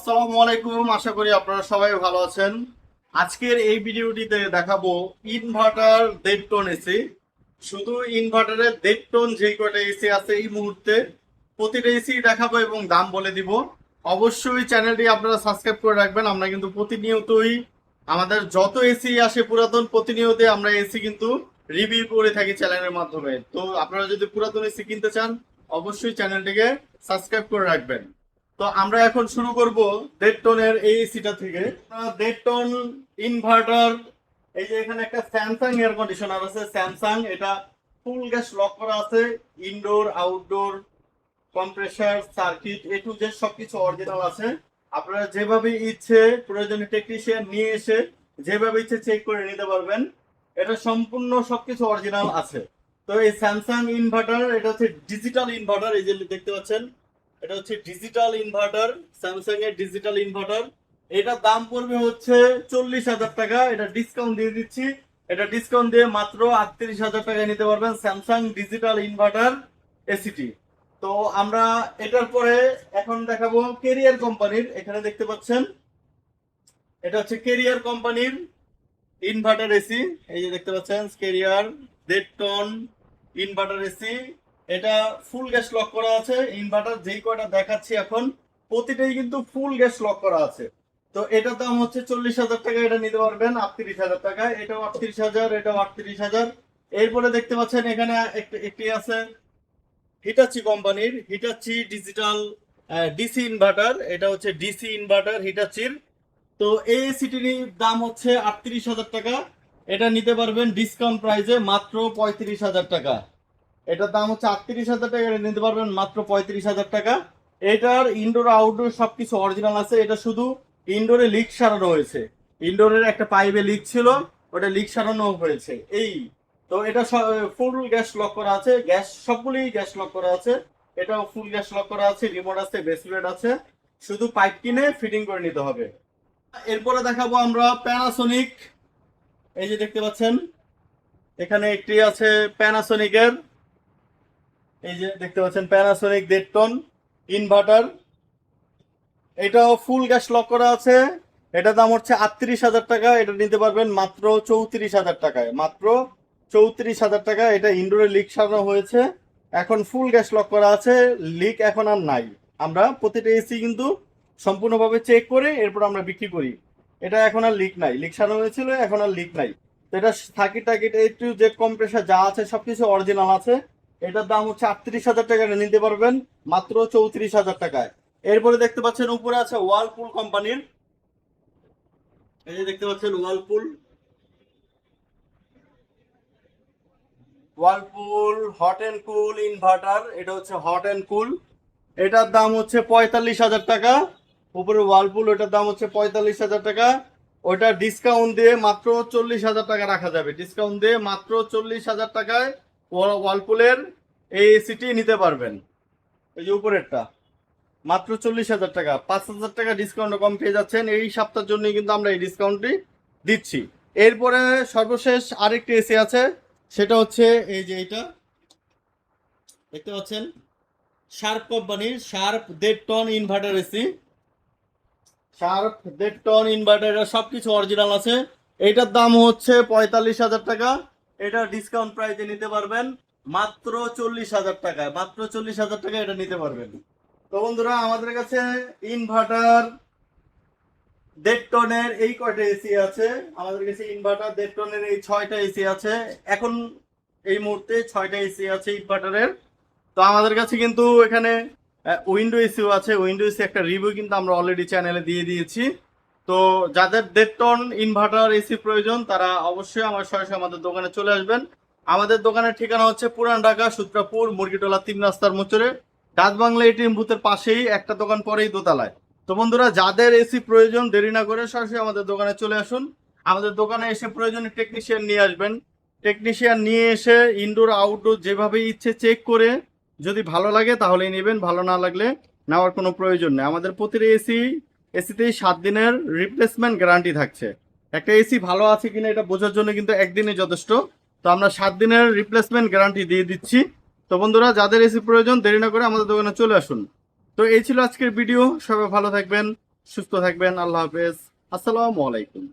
আসসালামু আলাইকুম, আশা করি আপনারা সবাই ভালো আছেন। আজকের এই ভিডিওটিতে দেখাবো ইনভার্টার দেড় টন এসি। শুধু ইনভার্টারের দেড় টন যে কটা এসি আছে এই মুহূর্তে প্রতিটা এসি দেখাবো এবং দাম বলে দিব। অবশ্যই চ্যানেলটি আপনারা সাবস্ক্রাইব করে রাখবেন, আমরা কিন্তু প্রতিনিয়তই আমাদের যত এসি আসে পুরাতন প্রতিনিয়ত আমরা এসি কিন্তু রিভিউ করে থাকি চ্যানেলের মাধ্যমে। তো আপনারা যদি পুরাতন এসি কিনতে চান, অবশ্যই চ্যানেলটিকে সাবস্ক্রাইব করে রাখবেন। তো আমরা এখন শুরু করব দেড় টনের এই এসিটা থেকে। দেড় টন ইনভার্টার এই যে এখানে একটা স্যামসাং এয়ার কন্ডিশনার আছে। স্যামসাং এটা ফুল গ্যাস লক করা আছে। Indoor outdoor compressor circuit A to Z সবকিছু অরিজিনাল আছে। আপনারা যেভাবে ইচ্ছে প্রয়োজনীয় টেকনিশিয়ান নিয়ে এসে যেভাবে ইচ্ছে চেক করে নিতে পারবেন, এটা সম্পূর্ণ সবকিছু অরিজিনাল আছে। তো এই স্যামসাং ইনভার্টার এটা হচ্ছে ডিজিটাল ইনভার্টার এই যে দেখতে পাচ্ছেন। এটা হচ্ছে ডিজিটাল ইনভার্টার স্যামসাং এর ডিজিটাল ইনভার্টার এটার দাম পড়বে হচ্ছে চল্লিশ হাজার টাকা। এটা ডিসকাউন্ট দিয়ে দিচ্ছি। এটা ডিসকাউন্ট দিয়ে মাত্র আটত্রিশ হাজার টাকায় নিতে পারবেন স্যামসাং ডিজিটাল ইনভার্টার এসিটি তো আমরা এটার পরে এখন দেখাবো কেরিয়ার কোম্পানির এখানে দেখতে পাচ্ছেন, এটা হচ্ছে কেরিয়ার কোম্পানির ইনভার্টার এসি এই যে দেখতে পাচ্ছেন কেরিয়ার দেড় টন ইনভার্টার এসি এটা ফুল গ্যাস লক করা আছে ইনভার্টার যেই কয়টা দেখাচ্ছি এখন, প্রতিটাই কিন্তু ফুল গ্যাস লক করা আছে। তো এটার দাম হচ্ছে চল্লিশ হাজার টাকা, এটা নিতে পারবেন আটত্রিশ হাজার টাকা, এটাও আটত্রিশ হাজার, এটাও আটত্রিশ হাজার। এরপরে দেখতে পাচ্ছেন এখানে একটি- আছে হিটাচি কোম্পানির হিটাচি ডিজিটাল ডিসি ইনভার্টার এটা হচ্ছে ডিসি ইনভার্টার হিটাচির তো এই এসিটির দাম হচ্ছে আটত্রিশ হাজার টাকা, এটা নিতে পারবেন ডিসকাউন্ট প্রাইসে মাত্র পঁয়ত্রিশ হাজার টাকা। এটার দাম হচ্ছে আটত্রিশ হাজার টাকা, এটা নিতে পারবেন মাত্র পঁয়ত্রিশ হাজার টাকা। এটার ইনডোর আউটডোর সবকিছু অরিজিনাল আছে। এটা শুধু ইনডোরে লিক সারানো হয়েছে। ইনডোরের একটা পাইপে লিক ছিল, ওটা লিক সারানো হয়েছে। এই, তো এটা ফুল গ্যাস লক করা আছে। গ্যাস সবগুলোই গ্যাস লক করা আছে। এটাও ফুল গ্যাস লক করা আছে। রিমোট আছে বেসপ্লেট আছে। শুধু পাইপ কিনে ফিটিং করে নিতে হবে। এরপরে দেখাবো আমরা প্যানাসোনিক এই যে দেখতে পাচ্ছেন, এখানে একটি আছে প্যানাসোনিকের এই যে দেখতে পাচ্ছেন প্যানাসোনিক দেড় টন ইনভার্টার এটাও ফুল গ্যাস লক করা আছে। এটা দাম হচ্ছে আটত্রিশ হাজার টাকা। এটা নিতে পারবেন মাত্র চৌত্রিশ হাজার টাকায়। মাত্র চৌত্রিশ হাজার টাকা। এটা ইনডোরে লিক সারানো হয়েছে। এখন ফুল গ্যাস লক করা আছে। লিক এখন আর নাই। আমরা প্রতিটা এসি কিন্তু সম্পূর্ণভাবে চেক করে এরপর আমরা বিক্রি করি। এটা এখন আর লিক নাই। লিক সারানো হয়েছিল, এখন আর লিক নাই। তো এটা সাকিট টাকিট এই টু জেড কম্প্রেসার যা আছে, সবকিছু অরিজিনাল আছে। এটার দাম হচ্ছে আটত্রিশ হাজার টাকা নিতে পারবেন, মাত্র চৌত্রিশ হাজার টাকায়। এরপরে দেখতে পাচ্ছেন উপরে আছে ওয়ালপুল কোম্পানির। এই দেখতে পাচ্ছেন Whirlpool Whirlpool hot and cool inverter এটা হচ্ছে হট অ্যান্ড কুল এটার দাম হচ্ছে পঁয়তাল্লিশ হাজার টাকা। উপরে ওয়ালপুল ওটার দাম হচ্ছে পঁয়তাল্লিশ হাজার টাকা। ওটা ডিসকাউন্ট দিয়ে মাত্র চল্লিশ হাজার টাকা রাখা যাবে। ডিসকাউন্ট দিয়ে মাত্র চল্লিশ হাজার টাকায় ওয়ালপুলের এই এসিটি নিতে পারবেন। এই যে উপরেরটা। মাত্র চল্লিশ হাজার টাকা। পাঁচ হাজার টাকা ডিসকাউন্ট কম পেয়ে যাচ্ছেন। এই সপ্তাহের জন্য কিন্তু আমরা এই ডিসকাউন্টটি দিচ্ছি। এরপরে সর্বশেষ আরেকটি এসি আছে। সেটা হচ্ছে এই যে এটা। দেখতে পাচ্ছেন? শার্প কোম্পানির শার্প দেড় টন ইনভার্টার এসি শার্প দেড় টন ইনভার্টার সব কিছু অরিজিনাল আছে। এটার দাম হচ্ছে পঁয়তাল্লিশ হাজার টাকা। এটা ডিসকাউন্ট প্রাইসে নিতে পারবেন মাত্র চল্লিশ হাজার টাকায় মাত্র চল্লিশ হাজার টাকায় এটা নিতে পারবেন। তো বন্ধুরা, আমাদের কাছে ইনভার্টার দেড় টনের এই কয়টা এসি আছে? আমাদের কাছে ইনভার্টার দেড় টনের এই ছয়টা এসি আছে। এখন এই মুহূর্তে ছয়টা এসি আছে ইনভার্টারের তো আমাদের কাছে কিন্তু এখানে উইন্ডো এসিও আছে। উইন্ডো এসি একটা রিভিউ কিন্তু আমরা অলরেডি চ্যানেলে দিয়ে দিয়েছি। তো যাদের দেড় টন ইনভার্টার এসি প্রয়োজন, তারা অবশ্যই আমার সরাসরি আমাদের দোকানে চলে আসবেন। আমাদের দোকানের ঠিকানা হচ্ছে পুরান ঢাকা, সূত্রাপুর, মুরগিটোলা, তিন রাস্তার মোচরে ডাচ বাংলা এটিএম বুথের পাশেই একটা দোকান পরেই দোতলায়। তো বন্ধুরা, যাদের এসি প্রয়োজন, দেরি না করে সরাসরি আমাদের দোকানে চলে আসুন। আমাদের দোকানে এসে প্রয়োজনে টেকনিশিয়ান নিয়ে আসবেন। টেকনিশিয়ান নিয়ে এসে ইনডোর আউটডোর যেভাবে ইচ্ছে চেক করে, যদি ভালো লাগে তাহলেই নেবেন, ভালো না লাগলে নেওয়ার কোনো প্রয়োজন নেই। আমাদের প্রতিটা এসি এসিতেই সাত দিনের রিপ্লেসমেন্ট গ্যারান্টি থাকছে। একটা এসি ভালো আছে কিনা এটা বোঝার জন্য কিন্তু একদিনে যথেষ্ট। তো আমরা সাত দিনের রিপ্লেসমেন্ট গ্যারান্টি দিয়ে দিচ্ছি। তো বন্ধুরা, যাদের এসি প্রয়োজন, দেরি না করে আমাদের দোকানে চলে আসুন। তো এই ছিল আজকের ভিডিও সবাই ভালো থাকবেন, সুস্থ থাকবেন। আল্লাহ হাফেজ। আসসালামু আলাইকুম।